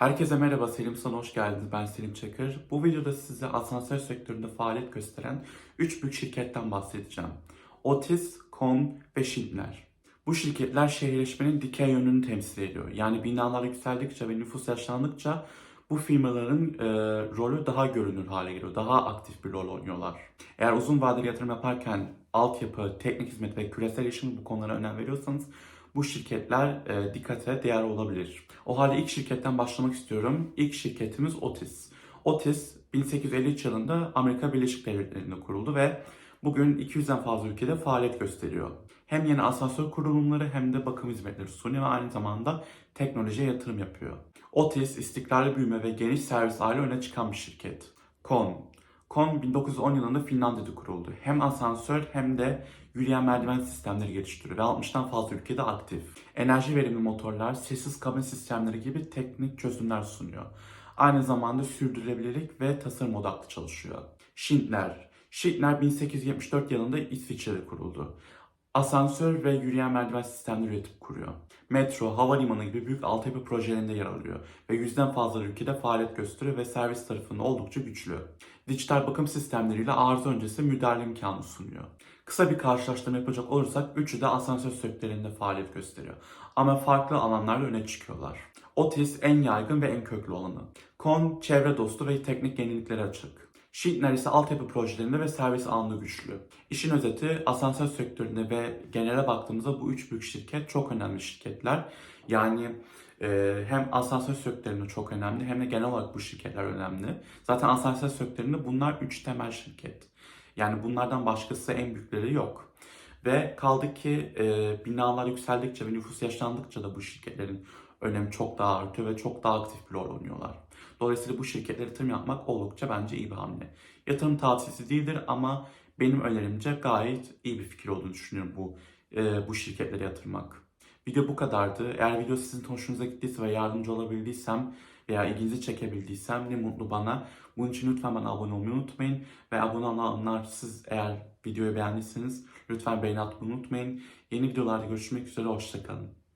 Herkese merhaba, Selim Sana hoş geldiniz. Ben Selim Çakır. Bu videoda size asansör sektöründe faaliyet gösteren 3 büyük şirketten bahsedeceğim. Otis, Kon ve Schindler. Bu şirketler şehirleşmenin dikey yönünü temsil ediyor. Yani binalar yükseldikçe ve nüfus yaşlandıkça bu firmaların e, rolü daha görünür hale geliyor. Daha aktif bir rol oynuyorlar. Eğer uzun vadeli yatırım yaparken altyapı, teknik hizmet ve küresel erişim bu konulara önem veriyorsanız bu şirketler e, dikkate değer olabilir. O halde ilk şirketten başlamak istiyorum. İlk şirketimiz Otis. Otis 1853 yılında Amerika Birleşik Devletleri'nde kuruldu ve bugün 200'den fazla ülkede faaliyet gösteriyor. Hem yeni asansör kurulumları hem de bakım hizmetleri sunuyor ve aynı zamanda teknolojiye yatırım yapıyor. Otis, istikrarlı büyüme ve geniş servis aile öne çıkan bir şirket. Kon. Kon 1910 yılında Finlandiya'da kuruldu. Hem asansör hem de yürüyen merdiven sistemleri geliştiriyor ve 60'tan fazla ülkede aktif. Enerji verimli motorlar, sessiz kabin sistemleri gibi teknik çözümler sunuyor. Aynı zamanda sürdürülebilirlik ve tasarım odaklı çalışıyor. Schindler. Schindler 1874 yılında İsviçre'de kuruldu. Asansör ve yürüyen merdiven sistemleri üretip kuruyor. Metro, havalimanı gibi büyük altyapı projelerinde yer alıyor ve yüzden fazla ülkede faaliyet gösteriyor ve servis tarafında oldukça güçlü. Dijital bakım sistemleriyle arıza öncesi müdahale imkanı sunuyor. Kısa bir karşılaştırma yapacak olursak üçü de asansör sektöründe faaliyet gösteriyor. Ama farklı alanlarda öne çıkıyorlar. Otis en yaygın ve en köklü olanı. Kon çevre dostu ve teknik yeniliklere açık. Schindler ise altyapı projelerinde ve servis alanında güçlü. İşin özeti asansör sektöründe ve genele baktığımızda bu üç büyük şirket çok önemli şirketler. Yani e, hem asansör sektöründe çok önemli hem de genel olarak bu şirketler önemli. Zaten asansör sektöründe bunlar üç temel şirket. Yani bunlardan başkası en büyükleri yok. Ve kaldı ki e, binalar yükseldikçe ve nüfus yaşlandıkça da bu şirketlerin önemi çok daha artıyor ve çok daha aktif bir rol oynuyorlar. Dolayısıyla bu şirketlere yatırım yapmak oldukça bence iyi bir hamle. Yatırım tavsiyesi değildir ama benim önerimce gayet iyi bir fikir olduğunu düşünüyorum bu e, bu şirketlere yatırmak. Video bu kadardı. Eğer video sizin hoşunuza gittiyse ve yardımcı olabildiysem veya ilginizi çekebildiysem ne mutlu bana. Bunun için lütfen bana abone olmayı unutmayın. Ve abone olanlar siz eğer videoyu beğendiyseniz lütfen beğeni atmayı unutmayın. Yeni videolarda görüşmek üzere. Hoşçakalın.